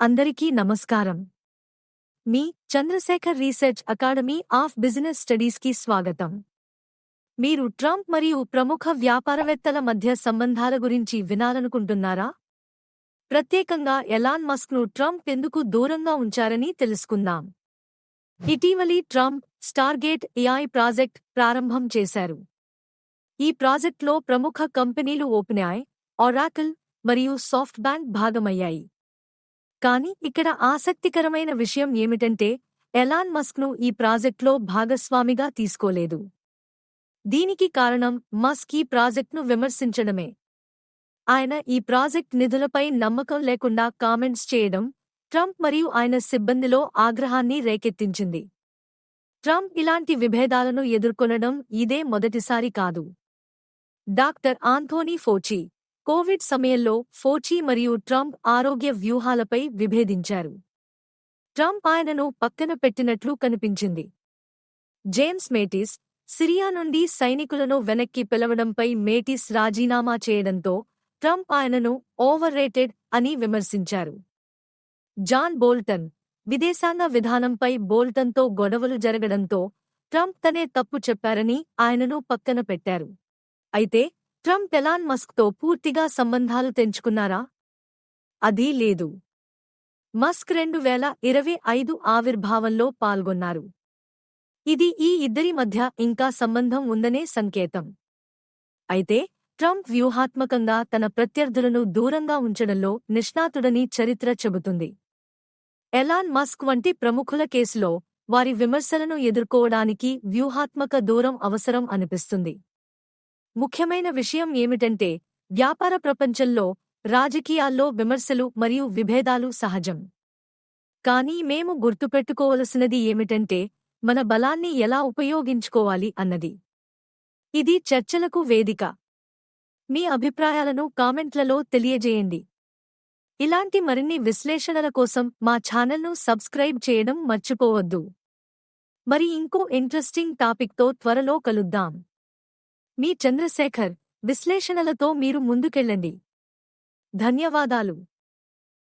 అందరికీ నమస్కారం. మీ Chandrashekar research academy of business స్టడీస్కి స్వాగతం. మీరు ట్రంప్ మరియు ప్రముఖ వ్యాపారవేత్తల మధ్య సంబంధాల గురించి వినాలనుకుంటున్నారా? ప్రత్యేకంగా ఎలాన్ మస్క్ను ట్రంప్ ఎందుకు దూరంగా ఉంచారని తెలుసుకుందాం. ఇటీవలి ట్రంప్ స్టార్గేట్ ఏఐ ప్రాజెక్ట్ ప్రారంభం చేశారు. ఈ ప్రాజెక్ట్లో ప్రముఖ కంపెనీలు ఓపెన్ఐ ఒరాకిల్ మరియు సాఫ్ట్ బ్యాంక్ భాగమయ్యాయి. కానీ ఇక్కడ ఆసక్తికరమైన విషయం ఏమిటంటే ఎలాన్ మస్క్ను ఈ ప్రాజెక్ట్లో భాగస్వామిగా తీసుకోలేదు. దీనికి కారణం మస్క్ ఈ ప్రాజెక్ట్ను విమర్శించడమే. ఆయన ఈ ప్రాజెక్ట్ నిధులపై నమ్మకం లేకుండా కామెంట్స్ చేయడం ట్రంప్ మరియు ఆయన సిబ్బందిలో ఆగ్రహాన్ని రేకెత్తించింది. ట్రంప్ ఇలాంటి విభేదాలను ఎదుర్కొనడం ఇదే మొదటిసారి కాదు. డాక్టర్ ఆంథోనీ ఫోచి కోవిడ్ సమయంలో ఫోచి మరియు ట్రంప్ ఆరోగ్య వ్యూహాలపై విభేదించారు. ట్రంప్ ఆయనను పక్కన పెట్టినట్లు కనిపించింది. జేమ్స్ మేటిస్ సిరియా నుండి సైనికులను వెనక్కి పిలవడంపై మేటిస్ రాజీనామా చేయడంతో ట్రంప్ ఆయనను ఓవర్ రేటెడ్ అని విమర్శించారు. జాన్ బోల్టన్ విదేశాంగ విధానంపై బోల్టన్తో గొడవలు జరగడంతో ట్రంప్ తనే తప్పు చెప్పారని ఆయనను పక్కన పెట్టారు. అయితే ట్రంప్ ఎలాన్ మస్క్తో పూర్తిగా సంబంధాలు తెంచుకున్నారా? అదీ లేదు. మస్క్ రెండు వేల ఇరవై ఐదు ఆవిర్భావంలో పాల్గొన్నారు. ఇది ఈ ఇద్దరి మధ్య ఇంకా సంబంధం ఉందనే సంకేతం. అయితే ట్రంప్ వ్యూహాత్మకంగా తన ప్రత్యర్థులను దూరంగా ఉంచడంలో నిష్ణాతుడని చరిత్ర చెబుతుంది. ఎలాన్ మస్క్ వంటి ప్రముఖుల కేసులో వారి విమర్శలను ఎదుర్కోవడానికి వ్యూహాత్మక దూరం అవసరం అనిపిస్తుంది. ముఖ్యమైన విషయం ఏమిటంటే వ్యాపార ప్రపంచంలో రాజకీయాల్లో విమర్శలు మరియు విభేదాలు సహజం. కానీ మేము గుర్తుపెట్టుకోవలసినది ఏమిటంటే మన బలాన్ని ఎలా ఉపయోగించుకోవాలి అన్నది. ఇది చర్చలకు వేదిక. మీ అభిప్రాయాలను కామెంట్లలో తెలియజేయండి. ఇలాంటి మరిన్ని విశ్లేషణల కోసం మా ఛానల్ను సబ్స్క్రైబ్ చేయడం మర్చిపోవద్దు. మరి ఇంకో ఇంట్రెస్టింగ్ టాపిక్తో త్వరలో కలుద్దాం. మీ చంద్రశేఖర్ విశ్లేషణలతో మీరు ముందుకెళ్ళండి. ధన్యవాదాలు.